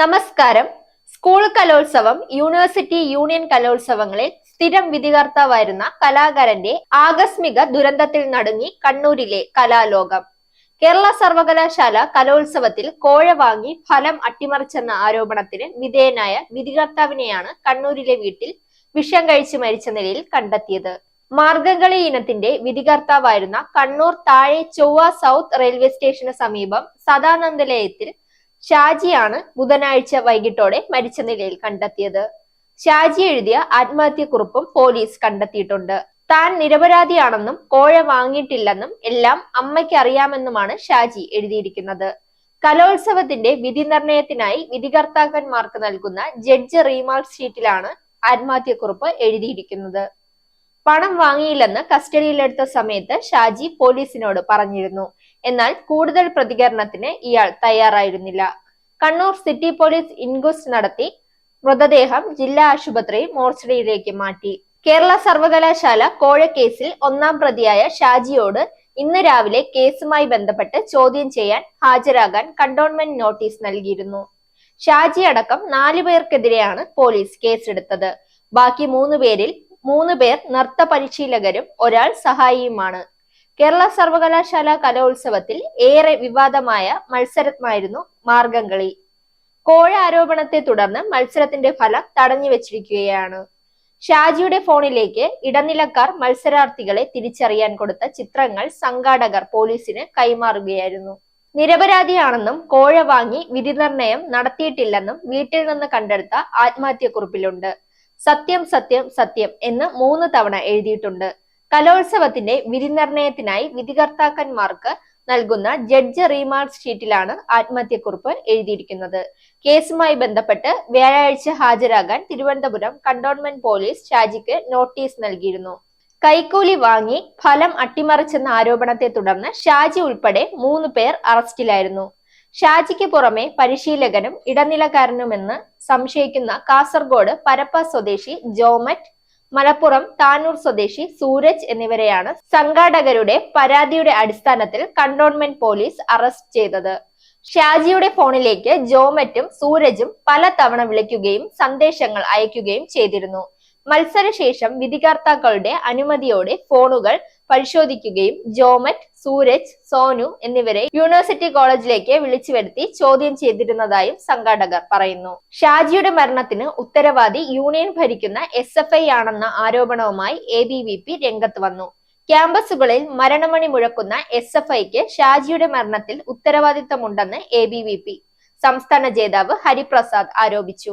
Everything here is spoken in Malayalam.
നമസ്കാരം. സ്കൂൾ കലോത്സവം യൂണിവേഴ്സിറ്റി യൂണിയൻ കലോത്സവങ്ങളിൽ സ്ഥിരം വിധികർത്താവായിരുന്ന കലാകാരന്റെ ആകസ്മിക ദുരന്തത്തിൽ നടങ്ങി കണ്ണൂരിലെ കലാലോകം. കേരള സർവകലാശാല കലോത്സവത്തിൽ കോഴ വാങ്ങി ഫലം അട്ടിമറിച്ചെന്ന ആരോപണത്തിന് വിധേയനായ വിധികർത്താവിനെയാണ് കണ്ണൂരിലെ വീട്ടിൽ വിഷം കഴിച്ചു മരിച്ച നിലയിൽ കണ്ടെത്തിയത്. മാർഗംകളി ഇനത്തിന്റെ വിധികർത്താവായിരുന്ന കണ്ണൂർ താഴെ ചൊവ്വ സൗത്ത് റെയിൽവേ സ്റ്റേഷന് സമീപം സദാനന്ദലയത്തിൽ ഷാജിയാണ് ബുധനാഴ്ച വൈകിട്ടോടെ മരിച്ച നിലയിൽ കണ്ടെത്തിയത്. ഷാജി എഴുതിയ ആത്മഹത്യക്കുറിപ്പും പോലീസ് കണ്ടെത്തിയിട്ടുണ്ട്. താൻ നിരപരാധിയാണെന്നും കോഴ വാങ്ങിയിട്ടില്ലെന്നും എല്ലാം അമ്മയ്ക്ക് അറിയാമെന്നുമാണ് ഷാജി എഴുതിയിരിക്കുന്നത്. കലോത്സവത്തിന്റെ വിധി നിർണയത്തിനായി വിധികർത്താക്കന്മാർക്ക് നൽകുന്ന ജഡ്ജ് റീമാർക്ക് ഷീറ്റിലാണ് ആത്മഹത്യക്കുറിപ്പ് എഴുതിയിരിക്കുന്നത്. പണം വാങ്ങിയില്ലെന്ന് കസ്റ്റഡിയിലെടുത്ത സമയത്ത് ഷാജി പോലീസിനോട് പറഞ്ഞിരുന്നു. എന്നാൽ കൂടുതൽ പ്രതികരണത്തിന് ഇയാൾ തയ്യാറായിരുന്നില്ല. കണ്ണൂർ സിറ്റി പോലീസ് ഇൻക്വസ്റ്റ് നടത്തി മൃതദേഹം ജില്ലാ ആശുപത്രി മോർച്ചറിയിലേക്ക് മാറ്റി. കേരള സർവകലാശാല കോഴക്കേസിൽ ഒന്നാം പ്രതിയായ ഷാജിയോട് ഇന്ന് രാവിലെ കേസുമായി ബന്ധപ്പെട്ട് ചോദ്യം ചെയ്യാൻ ഹാജരാകാൻ കണ്ടോൺമെന്റ് നോട്ടീസ് നൽകിയിരുന്നു. ഷാജി അടക്കം നാലു പേർക്കെതിരെയാണ് പോലീസ് കേസെടുത്തത്. ബാക്കി മൂന്ന് പേരിൽ മൂന്ന് പേർ നൃത്ത പരിശീലകരും ഒരാൾ സഹായിയുമാണ്. കേരള സർവകലാശാല കലോത്സവത്തിൽ ഏറെ വിവാദമായ മത്സരമായിരുന്നു മാർഗംകളി. കോഴ ആരോപണത്തെ തുടർന്ന് മത്സരത്തിന്റെ ഫലം തടഞ്ഞു വെച്ചിരിക്കുകയാണ്. ഷാജിയുടെ ഫോണിലേക്ക് ഇടനിലക്കാർ മത്സരാർത്ഥികളെ തിരിച്ചറിയാൻ കൊടുത്ത ചിത്രങ്ങൾ സംഘാടകർ പോലീസിന് കൈമാറുകയായിരുന്നു. നിരപരാധിയാണെന്നും കോഴ വാങ്ങി വിധി നിർണയം നടത്തിയിട്ടില്ലെന്നും വീട്ടിൽ നിന്ന് കണ്ടെടുത്ത ആത്മഹത്യക്കുറിപ്പിലുണ്ട്. സത്യം സത്യം സത്യം എന്ന് മൂന്ന് തവണ എഴുതിയിട്ടുണ്ട്. കലോത്സവത്തിന്റെ വിധി നിർണയത്തിനായി വിധികർത്താക്കന്മാർക്ക് നൽകുന്ന ജഡ്ജ് റീമാർക്ക് ഷീറ്റിലാണ് ആത്മഹത്യക്കുറിപ്പ് എഴുതിയിരിക്കുന്നത്. കേസുമായി ബന്ധപ്പെട്ട് വ്യാഴാഴ്ച ഹാജരാകാൻ തിരുവനന്തപുരം കണ്ടോൺമെന്റ് പോലീസ് ഷാജിക്ക് നോട്ടീസ് നൽകിയിരുന്നു. കൈക്കൂലി വാങ്ങി ഫലം അട്ടിമറിച്ചെന്ന ആരോപണത്തെ തുടർന്ന് ഷാജി ഉൾപ്പെടെ മൂന്ന് പേർ അറസ്റ്റിലായിരുന്നു. ഷാജിക്ക് പുറമെ പരിശീലകനും ഇടനിലക്കാരനുമെന്ന് സംശയിക്കുന്ന കാസർഗോഡ് പരപ്പ സ്വദേശി ജോമറ്റ് മലപ്പുറം താനൂർ സ്വദേശി സൂരജ് എന്നിവരെയാണ് സംഘാടകരുടെ പരാതിയുടെ അടിസ്ഥാനത്തിൽ കണ്ടോൺമെന്റ് പോലീസ് അറസ്റ്റ് ചെയ്തത്. ഷാജിയുടെ ഫോണിലേക്ക് ജോമറ്റും സൂരജും പല തവണ വിളിക്കുകയും സന്ദേശങ്ങൾ അയക്കുകയും ചെയ്തിരുന്നു. മത്സരശേഷം വിധികർത്താക്കളുടെ അനുമതിയോടെ ഫോണുകൾ പരിശോധിക്കുകയും ജോമറ്റ് സൂരജ് സോനു എന്നിവരെ യൂണിവേഴ്സിറ്റി കോളേജിലേക്ക് വിളിച്ചു വരുത്തി ചോദ്യം ചെയ്തിരുന്നതായും സംഘാടകർ പറയുന്നു. ഷാജിയുടെ മരണത്തിന് ഉത്തരവാദി യൂണിയൻ ഭരിക്കുന്ന എസ് ആണെന്ന ആരോപണവുമായി എ രംഗത്ത് വന്നു. ക്യാമ്പസുകളിൽ മരണമണി മുഴക്കുന്ന എസ് എഫ് ഐക്ക് ഷാജിയുടെ മരണത്തിൽ ഉത്തരവാദിത്തമുണ്ടെന്ന് എ ബി വി പി. സംസ്ഥാന ജേതാവ് ഹരിപ്രസാദ് ആരോപിച്ചു.